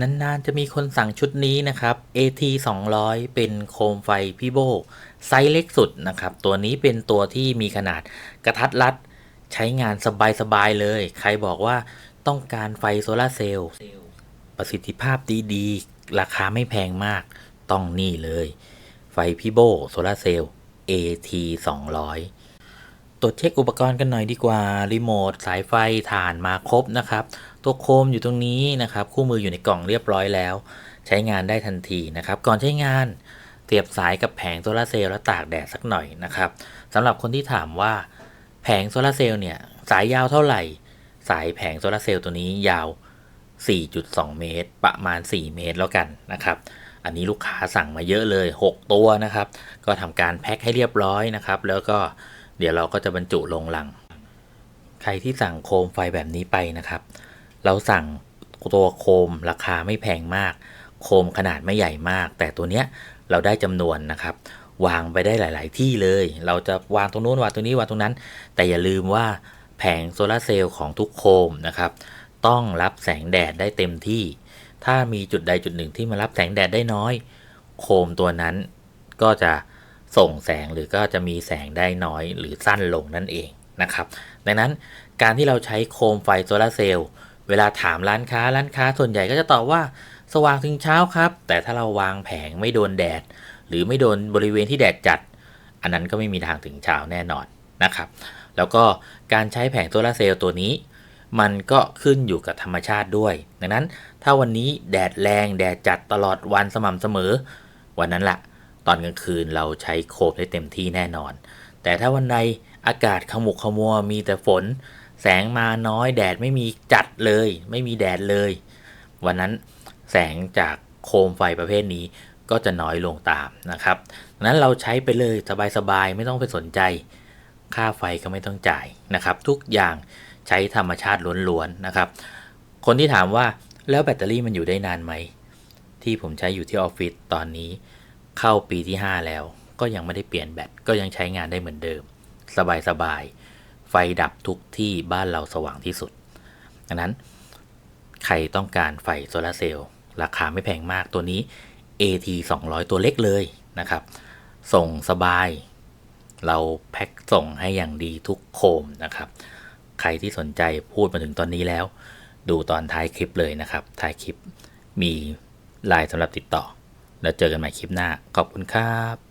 นานๆ จะมีคนสั่งชุดนี้นะครับ AT 200 เป็นโคมไฟพี่โบไซส์เล็กสุดนะครับ ตัวนี้เป็นตัวที่มีขนาดกระทัดรัด ใช้งานสบายๆเลย ใครบอกว่าต้องการไฟโซลาเซลล์ประสิทธิภาพดีๆ ราคาไม่แพงมาก ต้องนี่เลย ไฟพี่โบโซลาเซลล์ AT 200 ตรวจเช็คอุปกรณ์กันหน่อยดีกว่า รีโมท สายไฟถ่านมาครบนะครับ ตัวโคมอยู่ตรงนี้นะครับ คู่มืออยู่ในกล่องเรียบร้อยแล้ว ใช้งานได้ทันทีนะครับ ก่อนใช้งานเสียบสายกับแผงโซลาเซลล์แล้วตากแดดสักหน่อยนะครับสำหรับคนที่ถามว่าแผงโซลาเซลล์เนี่ยสายยาวเท่าไหร่ สายแผงโซลาเซลล์ตัวนี้ยาว 4.2 เมตร ประมาณ 4 เมตรแล้วกันนะครับอันนี้ลูกค้าสั่งมาเยอะเลย 6 ตัวนะครับ ก็ทำการแพ็คให้เรียบร้อยนะครับ แล้วก็ เดี๋ยวเราก็จะบรรจุลงลัง ใครที่สั่งโคมไฟแบบนี้ไปนะครับ เราสั่งตัวโคมราคาไม่แพงมาก โคมขนาดไม่ใหญ่มาก แต่ตัวเนี้ยเราได้จำนวนนะครับ วางไปได้หลาย ๆ ที่เลย เราจะวางตรงนู้นวางตรงนี้วางตรงนั้น แต่อย่าลืมว่าแผงโซลาร์เซลล์ของทุกโคมนะครับ ต้องรับแสงแดดได้เต็มที่ ถ้ามีจุดใดจุดหนึ่งที่มารับแสงแดดได้น้อย โคมตัวนั้นก็จะ ส่งแสงหรือก็จะมีแสงได้น้อยหรือสั้นลงนั่นเองนะครับ ดังนั้นการที่เราใช้โคมไฟโซลาร์เซลล์เวลาถามร้านค้าร้านค้าส่วนใหญ่ก็จะตอบว่าสว่างถึงเช้าครับ แต่ถ้าเราวางแผงไม่โดนแดด หรือไม่โดนบริเวณที่แดดจัด อันนั้นก็ไม่มีทางถึงเช้าแน่นอนนะครับ แล้วก็การใช้แผงโซลาร์เซลล์ตัวนี้ มันก็ขึ้นอยู่กับธรรมชาติด้วย ดังนั้นถ้าวันนี้แดดแรงแดดจัดตลอดวันสม่ำเสมอ วันนั้นละ ตอนกลางคืนเราใช้โคมได้เต็มที่แน่นอน แต่ถ้าวันใดอากาศขมุกขมัวมีแต่ฝน แสงมาน้อยแดดไม่มีจัดเลย ไม่มีแดดเลย วันนั้นแสงจากโคมไฟประเภทนี้ก็จะน้อยลงตามนะครับดังนั้นเราใช้ไปเลยสบายๆไม่ต้องไปสนใจ ค่าไฟก็ไม่ต้องจ่ายนะครับ ทุกอย่างใช้ธรรมชาติล้วนๆนะครับ คนที่ถามว่าแล้วแบตเตอรี่มันอยู่ได้นานไหม ที่ผมใช้อยู่ที่ออฟฟิศตอนนี้ เข้าปีที่ 5 แล้ว ก็ยังไม่ได้เปลี่ยนแบตก็ยังใช้งานได้เหมือนเดิม สบายๆไฟดับทุกที่บ้านเราสว่างที่สุด ดังนั้น ใครต้องการไฟโซลาร์เซลล์ราคาไม่แพงมากตัวนี้ AT 200 ตัวเล็กเลยนะครับ ส่งสบาย เราแพ็คส่งให้อย่างดีทุกโคมนะครับ ใครที่สนใจพูดมาถึงตอนนี้แล้ว ดูตอนท้ายคลิปเลยนะครับ ท้ายคลิปมีไลน์สำหรับติดต่อ แล้วเจอกันใหม่คลิปหน้า ขอบคุณครับ